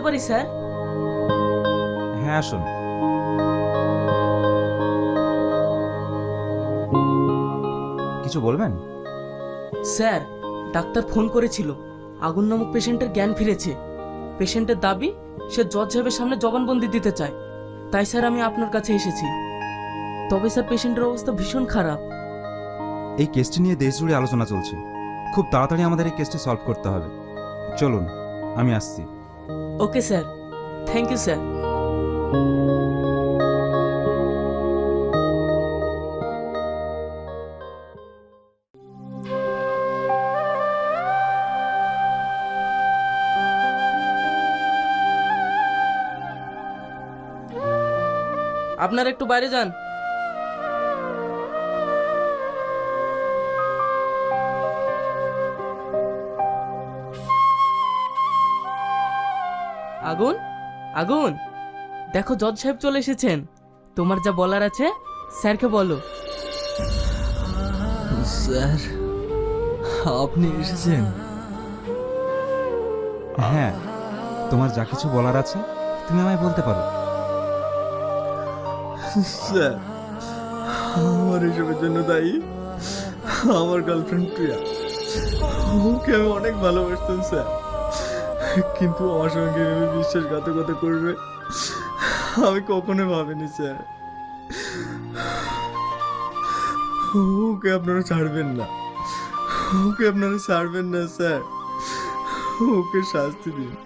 পারি স্যার? হ্যাঁ আসুন। কিছু বলবেন? স্যার ডাক্তার ফোন করেছিল। আগুন নামক পেশেন্টের জ্ঞান ফিরেছে। পেশেন্টের দাবি সে জজ সাহেবের সামনে জবানবন্দি দিতে চায়। তাই স্যার আমি আপনার কাছে এসেছি। তবে স্যার পেশেন্টের অবস্থা ভীষণ খারাপ। এই কেসটি নিয়ে দেশ জুড়ে আলোচনা চলছে। খুব তাড়াতাড়ি আমাদের এই কেসটি সলভ করতে হবে। চলুন আমি আসছি। Okay sir thank you sir আপনারা একটু বাইরে যান। আগুন আগুন। দেখো জজ সাহেব চলে এসেছেন। তোমার যা বলার আছে স্যারকে বলো। স্যার আপনি এসেছেন? হ্যাঁ তোমার যা কিছু বলার আছে তুমি আমায় বলতে পারো। স্যার আমার এসবের জন্য দায়ী। আমার গার্লফ্রেন্ড প্রিয়া। ওকে আমি অনেক ভালোবাসতাম স্যার। কিন্তু আমার সঙ্গে এভাবে বিশ্বাসঘাতকতা করবে, আমি কখনো ভাবিনি, স্যার। ওকে আপনারা ছাড়বেন না। ওকে আপনারা ছাড়বেন না, স্যার। ওকে শাস্তি দিন।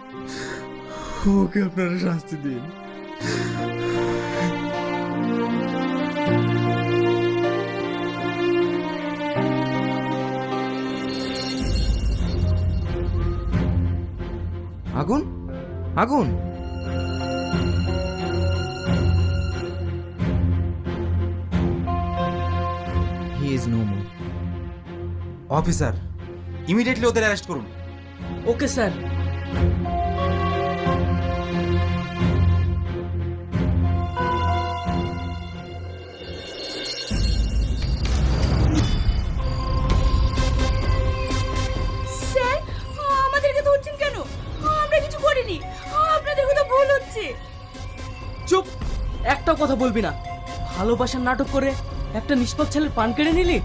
ওকে আপনারা শাস্তি দিন। আগুন। নো অফিসার ইমিডিয়েটলি ওদের অ্যারেস্ট করুন। ওকে স্যার একটাও কথা বলবি না। ভালোবাসার নাটক করে একটা নিষ্পাপ ছেলের পান কেড়ে নিলি?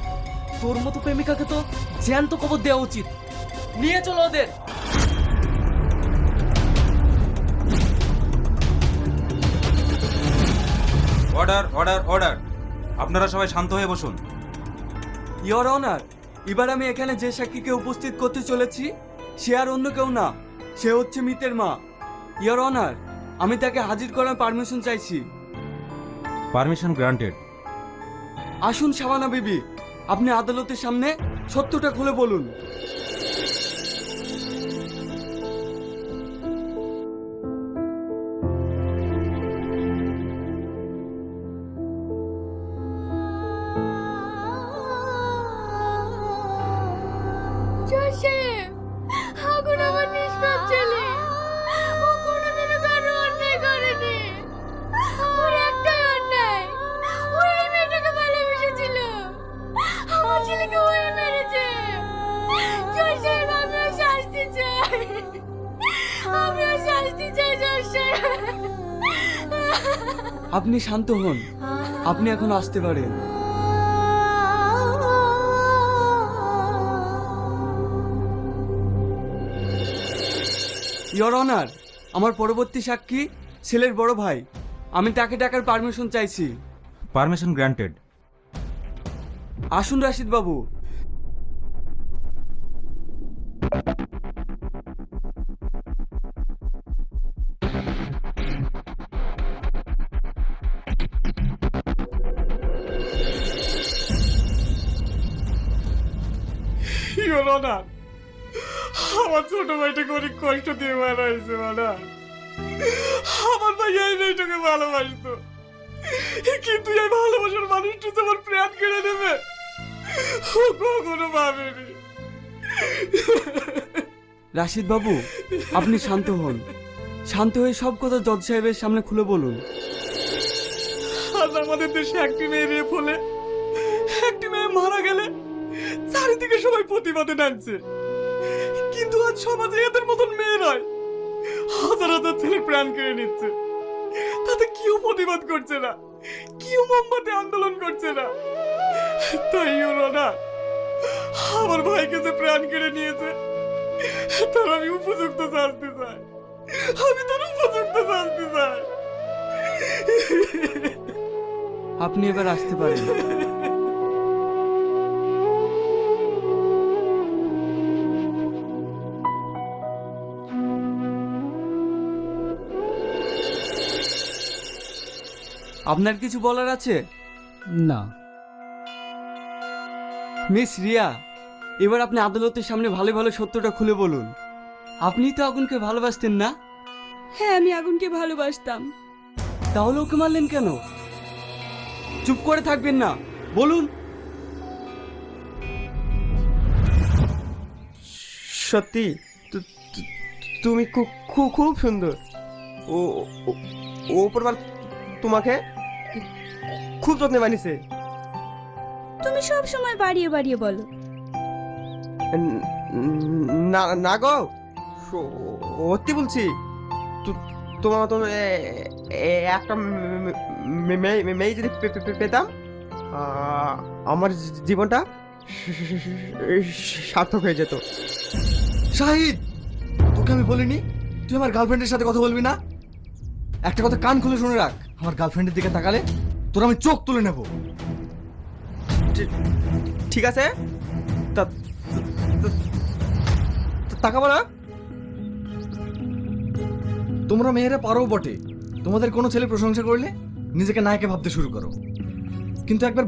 তোর মতো প্রেমিকাকে তো জ্যান্ত কবর দেওয়া উচিত। নিয়ে চলো ওদের। অর্ডার অর্ডার অর্ডার আপনারা সবাই শান্ত হয়ে বসুন। ইয়র অনার এবার আমি এখানে যে সাক্ষীকে উপস্থিত করতে চলেছি সে আর অন্য কেউ না। সে হচ্ছে মিতের মা। ইয়র অনার আমি তাকে হাজির করার পারমিশন চাইছি। Permission granted. আসুন শাবানা বিবি আপনি আদালতের সামনে সত্যটা খুলে বলুন। আপনি শান্ত হন। আপনি এখন আসতে পারেন। ইয়র অনার আমার পরবর্তী সাক্ষী ছেলের বড় ভাই। আমি তাকে ডাকার পারমিশন চাইছি। পারমিশন গ্রান্টেড আসুন রাশিদ বাবু না। আমার ছোট ভাইটাকে অনেক কষ্ট দিয়ে মারা হয়েছে মানা। আমার ভাই এই মেয়েটাকে ভালোবাসতো। কিন্তু এই ভালোবাসার মানুষটা তো আমার প্রাণ কেড়ে নেবে। ও কখনো ভাবেনি। রাশিদ বাবু আপনি শান্ত হন। শান্ত হয়ে সব কথা জজ সাহেবের সামনে খুলে বলুন। আজ আমাদের দেশে একটি মেয়ে রেপ হলে একটি মেয়ে মারা গেলে চারিদিকে সবাই প্রতিবাদে নাচছে। কিন্তু আজ সমাজে এদের মতন মেয়ে নয়। হাজার হাজার ছেলের প্রাণ কেড়ে নিচ্ছে। তাতে কেউ প্রতিবাদ করছে না। কেউ মোমবাতি আন্দোলন করছে না। তাই হলো না। আমার ভাইকে যে প্রাণ কেড়ে নিয়েছে, তার আমি উপযুক্ত শাস্তি চাই। আমি তার উপযুক্ত শাস্তি চাই। আপনি এবার আসতে পারেন। আপনার কিছু বলার আছে? না। মিস রিয়া এবার আপনি আদালতের সামনে ভালো ভালো সত্যটা খুলে বলুন। আপনি তো আগুনকে ভালোবাসতেন না? হ্যাঁ আমি আগুনকে ভালোবাসতাম। তাহলে ওকে মারলেন কেন? চুপ করে থাকবেন না বলুন। সত্যি তু- তু- তুমি খুব খুব খুব সুন্দর। ও ও- ও ওপরবার তোমাকে? খুব যত্নে বানিয়েছে। তুমি সব সময় বাড়িয়ে বাড়িয়ে বলো। না না গো। সত্যি বলছি তু- তোমার মতো একটা মে- মে- মেয়ে মেয়ে যদি পেতাম আমার জীবনটা সার্থক হয়ে যেত। শাহিদ তোকে আমি বলিনি? তুই আমার গার্লফ্রেন্ডের সাথে কথা বলবি না? একটা কথা কান খুলে শুনে রাখ। আমার গার্লফ্রেন্ডের দিকে তাকালে তোর আমি চোখ তুলে নেব। ঠিক আছে? তাকাবো না? তোমরা মেয়েরা পারো বটে। তোমাদের কোনো ছেলে প্রশংসা করলে নিজেকে নায়কে ভাবতে শুরু করো। কিন্তু একবার